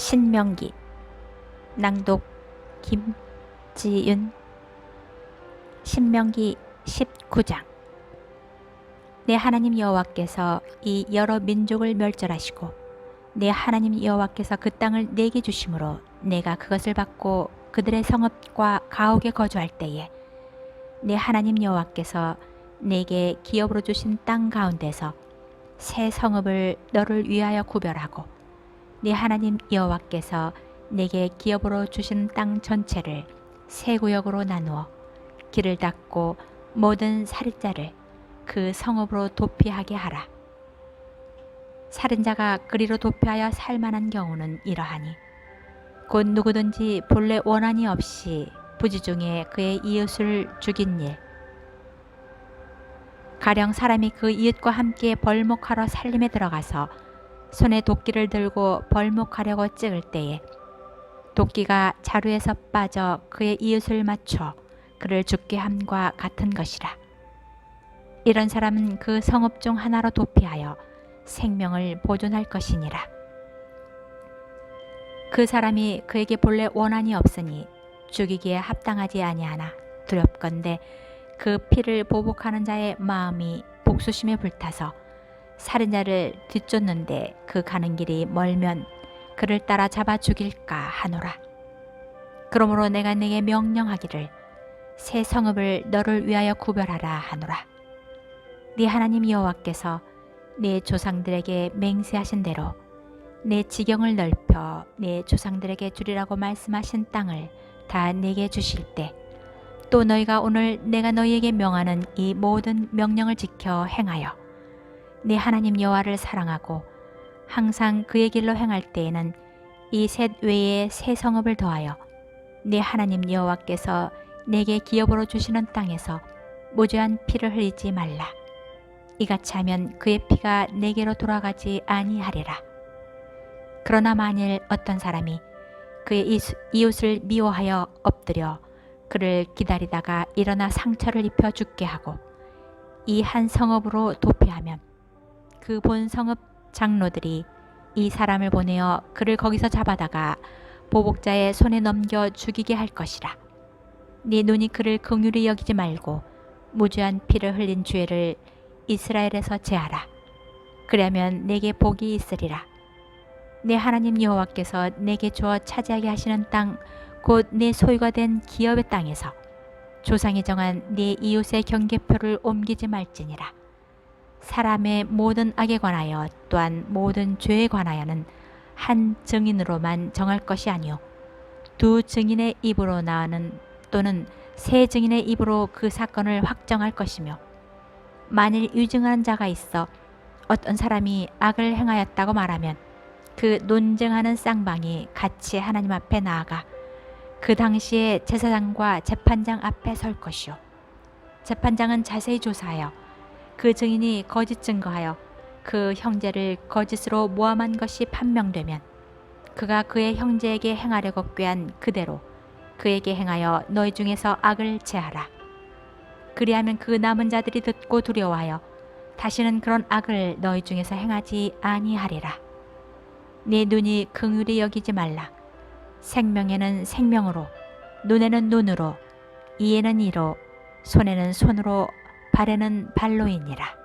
신명기 낭독 김지윤 신명기 19장. 내 하나님 여호와께서 이 여러 민족을 멸절하시고 내 하나님 여호와께서 그 땅을 내게 주심으로 내가 그것을 받고 그들의 성읍과 가옥에 거주할 때에 내 하나님 여호와께서 내게 기업으로 주신 땅 가운데서 새 성읍을 너를 위하여 구별하고 네 하나님 여호와께서 내게 기업으로 주신 땅 전체를 세 구역으로 나누어 길을 닫고 모든 살인자를 그 성읍으로 도피하게 하라. 살인자가 그리로 도피하여 살만한 경우는 이러하니 곧 누구든지 본래 원한이 없이 부지 중에 그의 이웃을 죽인 일 가령 사람이 그 이웃과 함께 벌목하러 살림에 들어가서 손에 도끼를 들고 벌목하려고 찍을 때에 도끼가 자루에서 빠져 그의 이웃을 맞춰 그를 죽게 함과 같은 것이라. 이런 사람은 그 성읍 중 하나로 도피하여 생명을 보존할 것이니라. 그 사람이 그에게 본래 원한이 없으니 죽이기에 합당하지 아니하나 두렵건대 그 피를 보복하는 자의 마음이 복수심에 불타서 살인자를 뒤쫓는데 그 가는 길이 멀면 그를 따라 잡아 죽일까 하노라. 그러므로 내가 네게 명령하기를 새 성읍을 너를 위하여 구별하라 하노라. 네 하나님 여호와께서 네 조상들에게 맹세하신 대로 내 지경을 넓혀 내 조상들에게 주리라고 말씀하신 땅을 다 내게 주실 때 또 너희가 오늘 내가 너희에게 명하는 이 모든 명령을 지켜 행하여 네 하나님 여호와를 사랑하고 항상 그의 길로 행할 때에는 이 셋 외에 새 성읍을 더하여 네 하나님 여호와께서 내게 기업으로 주시는 땅에서 무죄한 피를 흘리지 말라. 이같이 하면 그의 피가 내게로 돌아가지 아니하리라. 그러나 만일 어떤 사람이 그의 이웃을 미워하여 엎드려 그를 기다리다가 일어나 상처를 입혀 죽게 하고 이 한 성읍으로 도피하면 그 본 성읍 장로들이 이 사람을 보내어 그를 거기서 잡아다가 보복자의 손에 넘겨 죽이게 할 것이라. 네 눈이 그를 긍휼히 여기지 말고 무죄한 피를 흘린 죄를 이스라엘에서 제하라. 그러면 내게 복이 있으리라. 내 하나님 여호와께서 내게 주어 차지하게 하시는 땅 곧 내 소유가 된 기업의 땅에서 조상이 정한 네 이웃의 경계표를 옮기지 말지니라. 사람의 모든 악에 관하여 또한 모든 죄에 관하여는 한 증인으로만 정할 것이 아니요 두 증인의 입으로 나는 또는 세 증인의 입으로 그 사건을 확정할 것이며 만일 유증한 자가 있어 어떤 사람이 악을 행하였다고 말하면 그 논증하는 쌍방이 같이 하나님 앞에 나아가 그 당시에 제사장과 재판장 앞에 설 것이요 재판장은 자세히 조사하여 그 증인이 거짓 증거하여 그 형제를 거짓으로 모함한 것이 판명되면 그가 그의 형제에게 행하려고 꾀한 그대로 그에게 행하여 너희 중에서 악을 제하라. 그리하면 그 남은 자들이 듣고 두려워하여 다시는 그런 악을 너희 중에서 행하지 아니하리라. 네 눈이 긍휼히 여기지 말라. 생명에는 생명으로, 눈에는 눈으로, 이에는 이로, 손에는 손으로 발에는 발로이니라.